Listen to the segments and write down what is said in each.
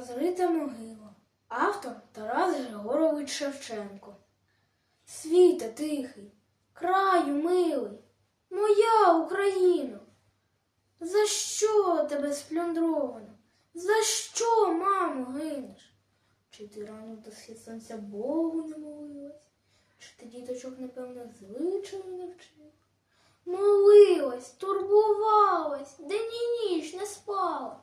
Розрита могила. Автор Тарас Григорович Шевченко. Світа тихий, краю милий, моя Україно. За що тебе сплюндровано? За що, мамо, гинеш? Чи ти рано до сонця Богу не молилась? Чи ти діточок непевних звичаїв не вчив? Молилась, турбувалась, день і ніч не спала,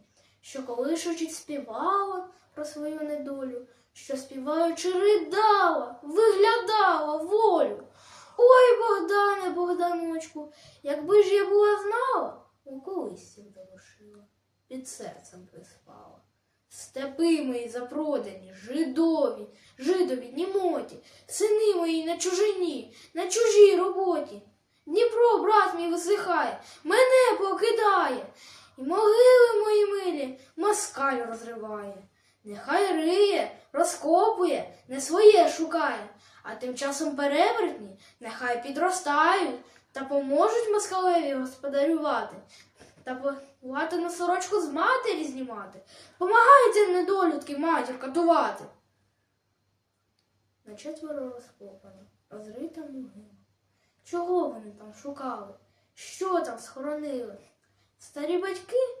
що колишучись співала про свою недолю, що співаючи ридала, виглядала волю. Ой, Богдане, Богданочку, якби ж я була знала, у колисці залишила, під серцем приспала. Степи мої запродані, жидові, жидові, німоті, сини мої на чужині, на чужій роботі. Дніпро, брат мій, висихає, мене покидає, і милі москаль розриває. Нехай риє, розкопує, не своє шукає, а тим часом перевертні нехай підростають та поможуть москалеві господарювати та бувати на сорочку з матері знімати. Помагайте недолюдки матір катувати. На четверо розкопано, розрита могила. Чого вони там шукали? Що там схоронили? Старі батьки?